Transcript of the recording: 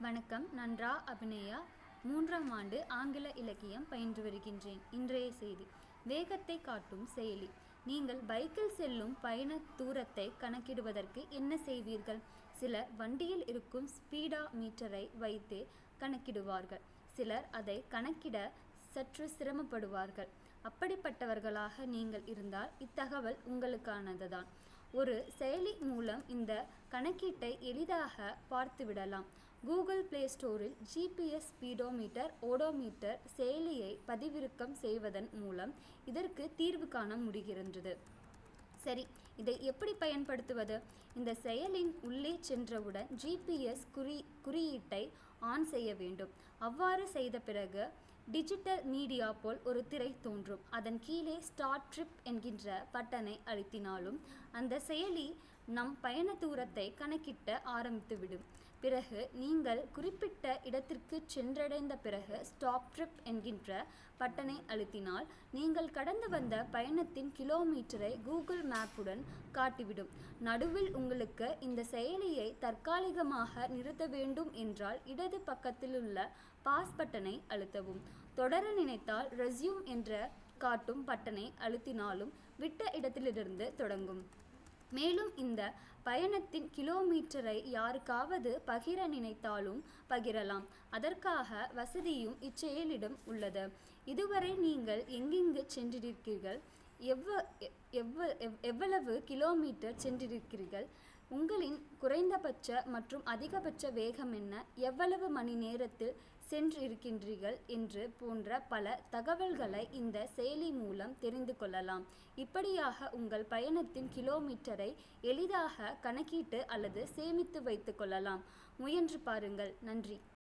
வணக்கம் நான் ரா அபிநயா. மூன்றாம் ஆண்டு ஆங்கில இலக்கியம் பயின்று வருகின்றேன். இன்றைய செய்தி. வேகத்தை காட்டும் செயலி. நீங்கள் பைக்கில் செல்லும் பயண தூரத்தை கணக்கிடுவதற்கு என்ன செய்வீர்கள்? சிலர் வண்டியில் இருக்கும் ஸ்பீடா மீட்டரை வைத்து கணக்கிடுவார்கள். சிலர் அதை கணக்கிட சற்று சிரமப்படுவார்கள். அப்படிப்பட்டவர்களாக நீங்கள் இருந்தால் இத்தகவல் உங்களுக்கானதுதான். ஒரு செயலி மூலம் இந்த கணக்கீட்டை எளிதாக பார்த்துவிடலாம். கூகுள் பிளே ஸ்டோரில் ஜிபிஎஸ் ஸ்பீடோமீட்டர் ஓடோமீட்டர் செயலியை பதிவிறக்கம் செய்வதன் மூலம் இதற்கு தீர்வு காண முடிகின்றது. சரி இதை எப்படி பயன்படுத்துவது? இந்த செயலின் உள்ளே சென்றவுடன் ஜிபிஎஸ் குறி குறியீட்டை ஆன் செய்ய வேண்டும். அவ்வாறு செய்த பிறகு டிஜிட்டல் மீடியா போல் ஒரு திரை தோன்றும். அதன் கீழே ஸ்டார்ட் ட்ரிப் என்கின்ற பட்டனை அழுத்தினாலும் அந்த செயலி நம் பயண தூரத்தை கணக்கிட்ட ஆரம்பித்துவிடும். பிறகு நீங்கள் குறிப்பிட்ட இடத்திற்கு சென்றடைந்த பிறகு ஸ்டாப் ட்ரிப் என்கின்ற பட்டனை அழுத்தினால் நீங்கள் கடந்து வந்த பயணத்தின் கிலோமீட்டரை கூகுள் மேப்புடன் காட்டிவிடும். நடுவில் உங்களுக்கு இந்த செயலியை தற்காலிகமாக நிறுத்த வேண்டும் என்றால் இடது பக்கத்தில் உள்ள பாஸ் பட்டனை அழுத்தவும். தொடர நினைத்தால் ரெஸ்யூம் என்ற காட்டும் பட்டனை அழுத்தினாலும் விட்ட இடத்திலிருந்து தொடங்கும். மேலும் இந்த பயணத்தின் கிலோமீட்டரை யாருக்காவது பகிர நினைத்தாலும் பகிரலாம். அதற்காக வசதியும் இச்செயலிடம் உள்ளது. இதுவரை நீங்கள் எங்கெங்கு சென்றிருக்கிறீர்கள்? எவ்வ எவ்வ எவ்வளவு கிலோமீட்டர் சென்றிருக்கிறீர்கள்? உங்களின் குறைந்தபட்ச மற்றும் அதிகபட்ச வேகம் என்ன? எவ்வளவு மணி நேரத்தில் சென்று இருக்கின்றீர்கள் என்று போன்ற பல தகவல்களை இந்த செயலி மூலம் தெரிந்து கொள்ளலாம். இப்படியாக உங்கள் பயணத்தின் கிலோமீட்டரை எளிதாக கணக்கிட்டு அல்லது சேமித்து வைத்துக்கொள்ளலாம் முயன்று பாருங்கள். நன்றி.